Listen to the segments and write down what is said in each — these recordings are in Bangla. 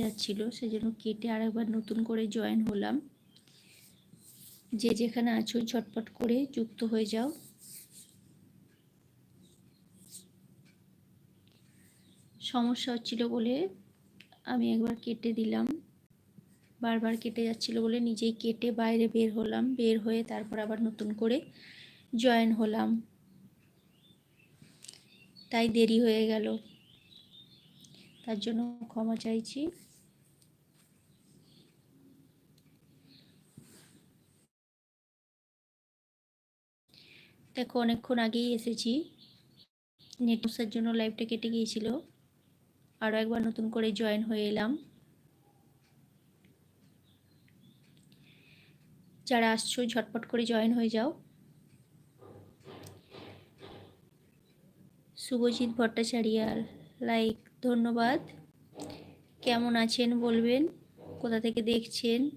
যাচ্ছিল, সেজন্য কেটে আরেকবার নতুন করে জয়েন হলাম। যে যেখানে আছো ঝটপট করে যুক্ত হয়ে যাও। সমস্যা হচ্ছিল বলে আমি একবার কেটে দিলাম। বারবার কেটে যাচ্ছিল বলে নিজেই কেটে বাইরে বের হলাম, বের হয়ে তারপর আবার নতুন করে জয়েন হলাম। তাই দেরি হয়ে গেল। তার জন্য ক্ষমা চাইছি। দেখো, অনেকক্ষণ আগেই এসেছি। নেট নেটওয়ার্কের জন্য লাইভটা কেটে গিয়েছিল। আরও একবার নতুন করে জয়েন হয়ে এলাম। যারা আসছো, ঝটপট করে জয়েন হয়ে যাও। শুভজিৎ ভট্টাচারিয়ার লাইক ধন্যবাদ। কেমন আছেন বলবেন? কোথা থেকে দেখছেন?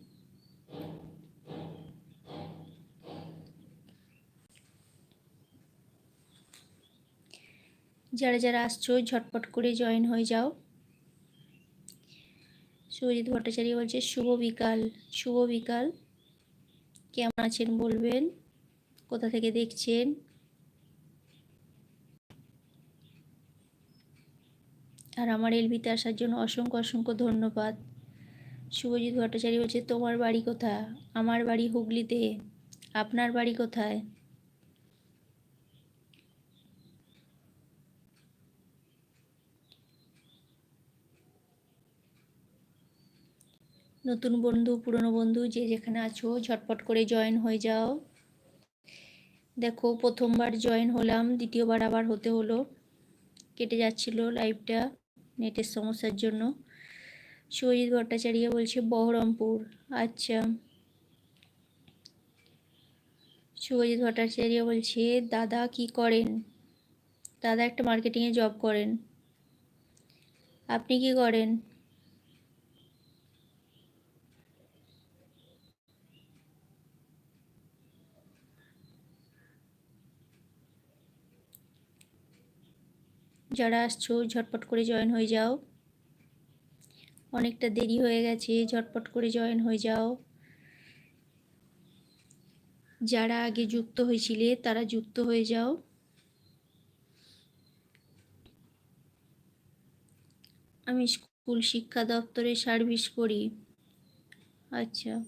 যারা যারা আসছো, ঝটপট করে জয়েন হয়ে যাও। সুজিত ভট্টাচার্য বলছে, শুভ বিকাল শুভ বিকাল। কেমন আছেন বলবেন? কোথা থেকে দেখছেন? আর আমার এলবিতে আসার জন্য অসংখ্য অসংখ্য ধন্যবাদ। শুভজিৎ ভট্টাচার্য বলছে, তোমার বাড়ি কোথায়? আমার বাড়ি হুগলিতে। আপনার বাড়ি কোথায়? নতুন বন্ধু, পুরনো বন্ধু যে যেখানে আছো, ঝটপট করে জয়েন হয়ে যাও। দেখো, প্রথমবার জয়েন হলাম, দ্বিতীয়বার আবার হতে হলো। কেটে যাচ্ছিল লাইভটা নেটের সমস্যার জন্য। সজিৎ ভট্টাচার্য বলছে, বহরমপুর। আচ্ছা। শুভজিৎ ভট্টাচার্য বলছে, দাদা কি করেন? দাদা একটা মার্কেটিংয়ে জব করেন। আপনি কি করেন? যারা আসছো, ঝটপট করে জয়েন হয়ে যাও। অনেকটা দেরি হয়ে গেছে, ঝটপট করে জয়েন হয়ে যাও। যারা আগে যুক্ত হয়েছিলে, তারা যুক্ত হয়ে যাও। আমি স্কুল শিক্ষা দপ্তরে সার্ভিস করি। আচ্ছা।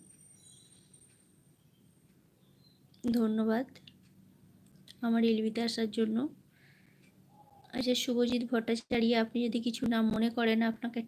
ধন্যবাদ। আমার এলবিতে আসার জন্য। আচ্ছা শুভজিৎ ভট্টাচার্য আপনি যদি কিছু নাম মনে করেন আপনাকে একটা